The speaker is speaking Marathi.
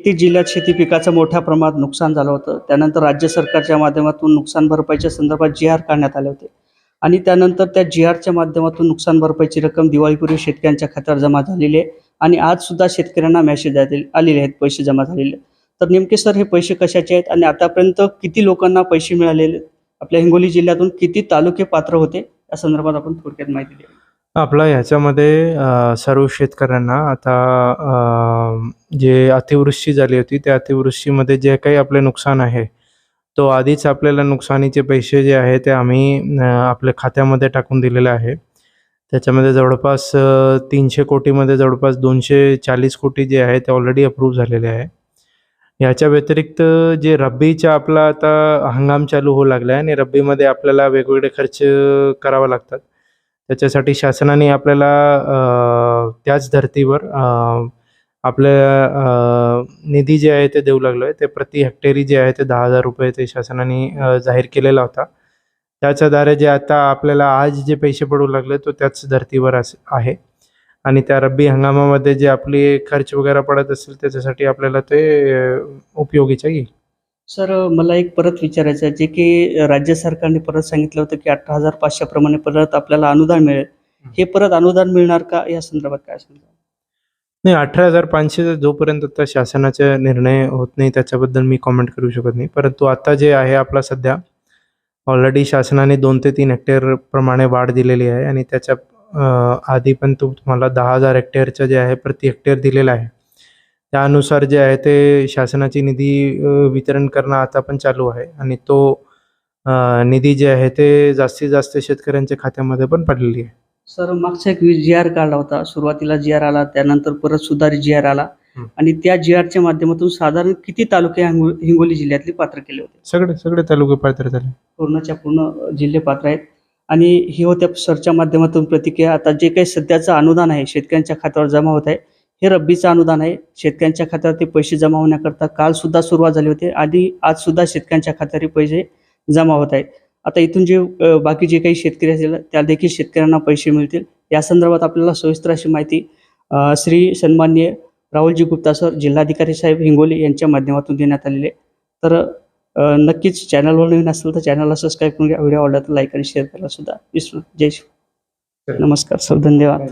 एकतीस जिल्ह्यात शेती पिकाचं मोठ्या प्रमाणात नुकसान झालं होतं. त्यानंतर राज्य सरकारच्या माध्यमातून नुकसान भरपाईच्या संदर्भात जी आर काढण्यात आले होते. आणि त्यानंतर त्या जी आरच्या माध्यमातून नुकसान भरपाईची रक्कम दिवाळीपूर्वी शेतकऱ्यांच्या खात्यावर जमा झालेली आहे. आणि आज सुद्धा शेतकऱ्यांना मेसेज आलेले आहेत पैसे जमा झालेले तर नेमके सर हे पैसे कशाचे आहेत? आणि आतापर्यंत किती लोकांना पैसे मिळालेले? आपल्या हिंगोली जिल्ह्यातून किती तालुके पात्र होते? या संदर्भात आपण थोडक्यात माहिती द्यावी. आपला ह्याच्यामध्ये सर्व शेतकऱ्यांना आता जे अतिवृष्टी झाली होती त्या अतिवृष्टीमध्ये जे काही आपले नुकसान आहे तो आधीच आपल्याला नुकसानीचे पैसे जे आहे ते आम्ही आपल्या खात्यामध्ये टाकून दिलेले आहे. त्याच्यामध्ये जवळपास तीनशे कोटीमध्ये जवळपास दोनशे चाळीस कोटी जे आहे ते ऑलरेडी अप्रूव्ह झालेले आहे. याच्या व्यतिरिक्त जे रब्बीचा आपला आता हंगाम चालू होऊ लागला आहे आणि रब्बीमध्ये आपल्याला वेगवेगळे खर्च करावा लागतात. त्याच्यासाठी शासनाने आपल्याला त्याच धर्तीवर आपल्या निधी जे आहे ते देऊ लागलो आहे ते प्रति हेक्टरी जे आहे ते दहा हजार रुपये ते शासनाने जाहीर केलेला होता. त्याच्याद्वारे जे आता आपल्याला आज जे पैसे पडू लागले तो त्याच धर्तीवर अस आहे. आणि त्या रब्बी हंगामामध्ये जे आपली खर्च वगैरे पडत असेल त्याच्यासाठी आपल्याला ते अ, उपयोगीचं येईल सर मला एक परत विचारायचं आहे. जे की राज्य सरकारने परत सांगितलं होतं की अठरा हजार पाचशेप्रमाणे परत आपल्याला अनुदान मिळेल. हे परत अनुदान मिळणार का? या संदर्भात काय सांगा नाही अठरा हजार पाचशे जोपर्यंत आता शासनाचा निर्णय होत नाही त्याच्याबद्दल मी कॉमेंट करू शकत नाही. परंतु आता जे आहे आपला सध्या ऑलरेडी शासनाने दोन ते तीन हेक्टेअर प्रमाणे वाढ दिलेली आहे आणि त्याच्या आधी पण तो तुम्हाला दहा हजार हेक्टेअरचं जे आहे प्रति हेक्टेअर दिलेलं आहे. त्यानुसार जे आहे ते शासनाची निधी वितरण करणं आता पण चालू आहे. आणि तो निधी जे आहे ते जास्तीत जास्त शेतकऱ्यांच्या खात्यामध्ये पण पडलेली आहे. सर मागचा एक जी आर काढला होता. सुरुवातीला जी आर आला त्यानंतर परत सुधारित जी आर आला. आणि त्या जी आरच्या माध्यमातून साधारण किती तालुके हिंगो- हिंगोली जिल्ह्यातले पात्र केले होते? सगळे सगळे तालुके पात्र झाले. पूर्णच्या पूर्ण जिल्हे पात्र आहेत. आणि ही होत्या सरच्या माध्यमातून प्रतिक्रिया. आता जे काही सध्याचं अनुदान आहे शेतकऱ्यांच्या खात्यावर जमा होत आहे हे रब्बीचं अनुदान आहे. शेतकऱ्यांच्या खात्यावर ते पैसे जमा होण्याकरता काल सुद्धा सुरुवात झाली होती. आणि आज सुद्धा शेतकऱ्यांच्या खात्यावर पैसे जमा होत आहेत. आता इथून जे बाकी जे काही शेतकरी असतील त्या देखील शेतकऱ्यांना पैसे मिळतील. या संदर्भात आपल्याला सविस्तर अशी माहिती श्री सन्माननीय राहुलजी गुप्ता सर जिल्हाधिकारी साहेब हिंगोली यांच्या माध्यमातून देण्यात आलेले. तर नक्कीच चॅनलवर नवीन असेल तर चॅनलला सबस्क्राईब करून घ्या. व्हिडिओ आवडला तर लाईक आणि शेअर करायला सुद्धा विसरू. जय श्री नमस्कार सर. धन्यवाद.